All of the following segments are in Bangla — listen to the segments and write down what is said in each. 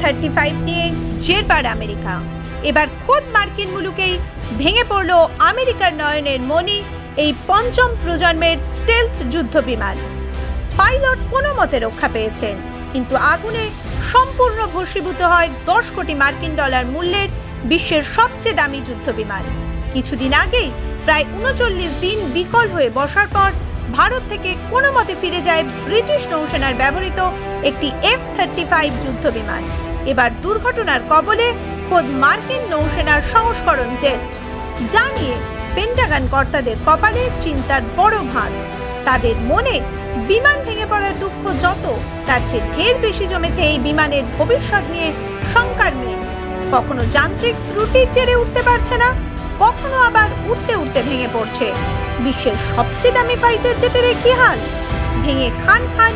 থার্টি ফাইভ নিয়ে জেরবার আমেরিকা। এবার খোদ মার্কিন মুলুকেই ভেঙে পড়ল আমেরিকার নয়নের মণি এই পঞ্চম প্রজন্মের স্টেলথ যুদ্ধ বিমান পাইলট কোনো মতে রক্ষা পেয়েছেন, কিন্তু আগুনে সম্পূর্ণ ভস্মীভূত হয় দশ কোটি মার্কিন ডলার মূল্যের বিশ্বের সবচেয়ে দামি যুদ্ধ বিমান কিছুদিন আগেই প্রায় উনচল্লিশ দিন বিকল হয়ে বসার পর ভারত থেকে কোনো মতে ফিরে যায় ব্রিটিশ নৌসেনার ব্যবহৃত একটি এফ থার্টি ফাইভ যুদ্ধ বিমান এবার দুর্ঘটনার কবলে খোদ মার্কিন নৌসেনার সংস্করণ জেট। যা নিয়ে পেন্টাগান কর্তাদের কপালে চিন্তার বড় ভাঁজ। তাদের মনে বিমান ভেঙে পড়ার দুঃখ যত, তার চেয়ে ঢের বেশি জমেছে এই বিমানের ভবিষ্যৎ নিয়ে শঙ্কার মেঘ। কখনো যান্ত্রিক ত্রুটির জেরে উঠতে পারছে না, কখনো আবার উঠতে উঠতে ভেঙে পড়ছে। বিশ্বের সবচেয়ে দামি ফাইটার জেটের কি হাল? ভেঙে খান খান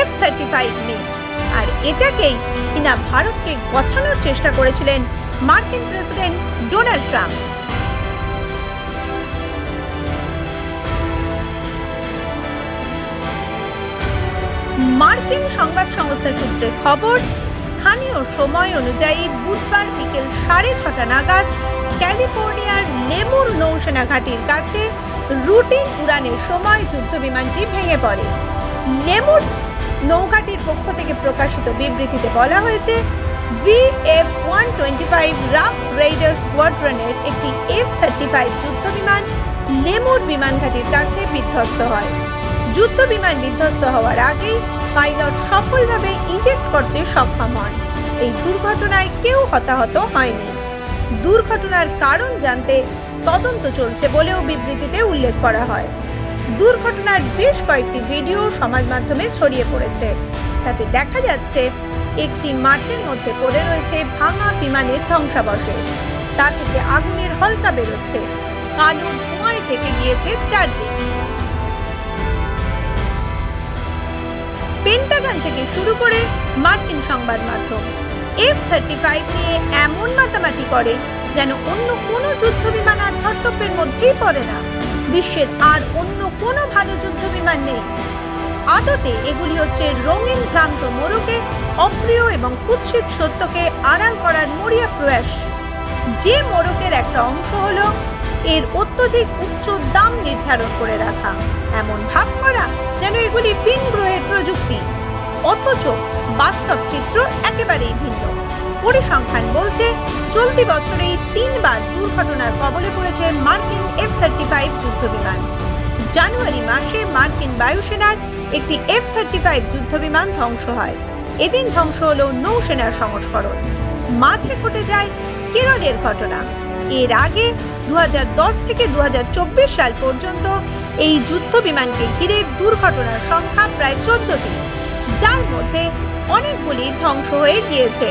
এফ থার্টি ফাইভ মি আর এটাকেই কিনা ভারতকে গছানোর চেষ্টা করেছিলেন মার্কিন প্রেসিডেন্ট ডোনাল্ড ট্রাম্প। মার্কিন সংবাদ সংস্থা সূত্রে খবর, স্থানীয় সময় অনুযায়ী বুধবার বিকেল সাড়ে ছটা নাগাদ ক্যালিফোর্নিয়ার লেমুর নৌসেনা ঘাঁটির কাছে রুটিন উড়ানের সময় যুদ্ধ বিমানটি ভেঙে পড়ে। লেমুর নৌঘাটির পক্ষ থেকে প্রকাশিত বিবৃতিতে বলা হয়েছে VF one twenty five rough raider স্কোয়াড্রনের একটি এফ থার্টি ফাইভ যুদ্ধ বিমান লেমুর বিমান ঘাটির কাছে বিধ্বস্ত হয়। যুদ্ধ বিমান বিধ্বস্ত হওয়ার আগেই পাইলট সফলভাবে ইজেক্ট করতে সক্ষম হন। এই দুর্ঘটনায় কেউ হতাহত হয়নি। দুর্ঘটনার কারণ জানতে তদন্ত চলছে বলেও বিবৃতিতে উল্লেখ করা হয়। দুর্ঘটনার বেশ কয়েকটি ভিডিও সমাজ মাধ্যমে ছড়িয়ে পড়েছে। তাতে দেখা যাচ্ছে, একটি মাঠের মধ্যে পড়ে রয়েছে ভাঙা বিমানের ধ্বংসাবশেষ। তা থেকে আগুনের হলকা বেরোচ্ছে। কালো ধোঁয়ায় ঢেকে গিয়েছে চারদিক। পেন্টাগন থেকে শুরু করে মার্কিন সংবাদ মাধ্যম এফ থার্টি ফাইভ নিয়ে এমন মাতামাতি করে যেন অন্য কোনো যুদ্ধ বিমান আর ধর্তব্যের মধ্যেই পড়ে না। বিশ্বের আর অন্য কোনো ভালো যুদ্ধ বিমান নেই। আদতে এগুলি হচ্ছে রঙিন ভ্রান্ত মোড়কে, অপ্রিয় এবং কুৎসিত সত্যকে আড়াল করার মরিয়া প্রয়াস। যে মোড়কের একটা অংশ হল, এর অত্যধিক উচ্চ দাম নির্ধারণ করে রাখা। এমন ভাব করা যেন এগুলি ভিন গ্রহের প্রযুক্তি। অথচ বাস্তব চিত্র একেবারেই ভিন্ন। পরিসংখ্যান বলছে, চলতি বছরেই তিনবার দুর্ঘটনার কবলে পড়েছে মার্কিন এফ থার্টি ফাইভ যুদ্ধ বিমান জানুয়ারি মাসে মার্কিন বায়ুসেনার একটি এফ থার্টি ফাইভ যুদ্ধ বিমান ধ্বংস হয়। এদিন ধ্বংস হল নৌসেনার সংস্করণ। মাঝে ঘটে যায় কেরলের ঘটনা। এর আগে দু হাজার দশ থেকে দু হাজার চব্বিশ সাল পর্যন্ত এই যুদ্ধ বিমানকে ঘিরে দুর্ঘটনার সংখ্যা প্রায় চোদ্দটি, যার মধ্যে অনেকগুলি ধ্বংস হয়ে গিয়েছে।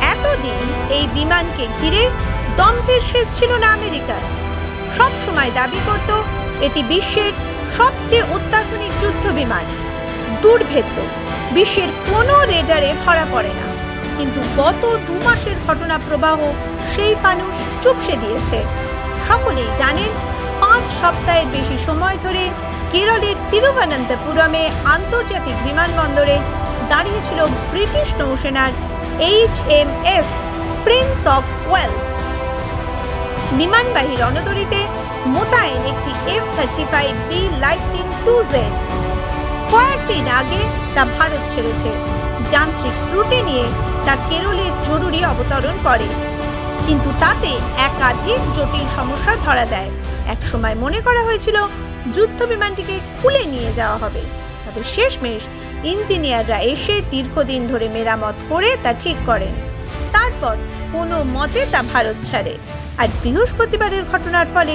এতদিন এই বিমানকে ঘিরে দম্ভের শেষ ছিল না আমেরিকার। সব সময় দাবি করত, এটি বিশ্বের সবচেয়ে অত্যাধুনিক যুদ্ধ বিমান। দুর্ভেদ্য, বিশ্বের কোনো রেডারে ধরা পড়ে না। কিন্তু গত দু মাসের ঘটনা প্রবাহ সেই মানুষ চুপসে দিয়েছে। সকলেই জানেন, পাঁচ সপ্তাহের বেশি সময় ধরে কেরলের তিরুবনন্তপুরমে আন্তর্জাতিক বিমানবন্দরে দাঁড়িয়েছিল British নৌসেনার H M S prince of Wales বিমানবাহী রণতরীতে মোতায়েন একটি F thirty five B lighting two jet কয়েকদিন আগে তা ভারত ছেড়েছে। যান্ত্রিক ত্রুটি নিয়ে তা কেরলে জরুরি অবতরণ করে। কিন্তু তাতে একাধিক জটিল সমস্যা ধরা দেয়। একসময় মনে করা হয়েছিল যুদ্ধ বিমানটিকে খুলে নিয়ে যাওয়া হবে। তবে শেষমেশ ইঞ্জিনিয়াররা এসে দীর্ঘদিন ধরে মেরামত করে তা ঠিক করেন। তারপর কোনো মতে তা ভারত ছাড়ে। আর বৃহস্পতিবারের ঘটনার ফলে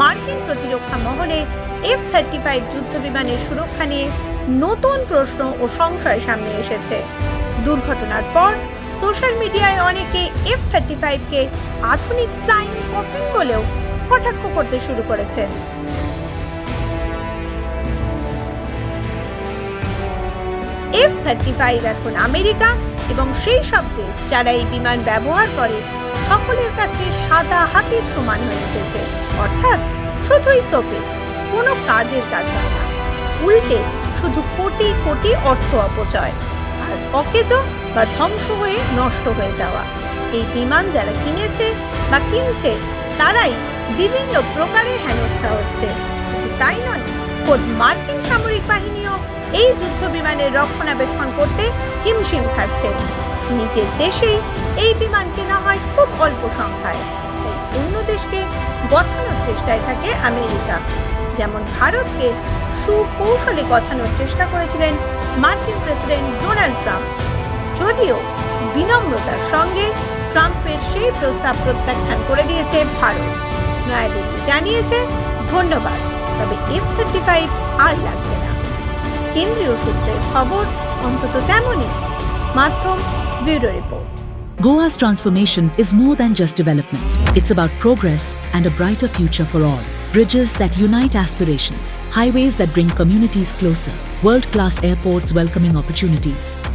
মার্কিন প্রতিরক্ষা মহলে এফ থার্টি ফাইভ যুদ্ধ বিমানের সুরক্ষা নিয়ে নতুন প্রশ্ন ও সংশয় সামনে এসেছে। দুর্ঘটনার পর সোশ্যাল মিডিয়ায় অনেকে এফ থার্টি ফাইভকে আধুনিক ফ্লাইং কফিন বলেও কটাক্ষ করতে শুরু করেছেন। এফ থার্টি ফাইভ এখন আমেরিকা এবং সেই সব দেশ যারা এই বিমান ব্যবহার করে সকলের কাছে সাদা হাতের সমান হয়ে উঠেছে। অর্থাৎ শুধুই শোপিস, কোনো কাজের কাজ হয় না। উল্টে শুধু কোটি কোটি অর্থ অপচয় আর অকেজো বা ধ্বংস হয়ে নষ্ট হয়ে যাওয়া। এই বিমান যারা কিনেছে বা কিনছে, তারাই বিভিন্ন প্রকারে হেনস্থা হচ্ছে। শুধু তাই নয়, খোদ মার্কিন সামরিক বাহিনীও এই যুদ্ধ বিমানের রক্ষণাবেক্ষণ করতে হিমশিম খাচ্ছে। নিজের দেশেই এই বিমান কেনা হয় খুব অল্প সংখ্যায়। অন্য দেশকে গছানোর চেষ্টায় থাকে আমেরিকা। যেমন ভারতকে সুকৌশলে গছানোর চেষ্টা করেছিলেন মার্কিন প্রেসিডেন্ট ডোনাল্ড ট্রাম্প। যদিও বিনম্রতার সঙ্গে ট্রাম্পের সেই প্রস্তাব প্রত্যাখ্যান করে দিয়েছে ভারত। নয়াদিল্লি জানিয়েছে, ধন্যবাদ। তবে এফ থার্টি ফাইভ আর লাগবে কেন্দ্রীয় সূত্রের খবর অন্তত তেমনই মাধ্যম bureau report Goa's transformation is more than just development. It's about progress and a brighter future for all. Bridges that unite aspirations, highways that bring communities closer, world class airports welcoming opportunities.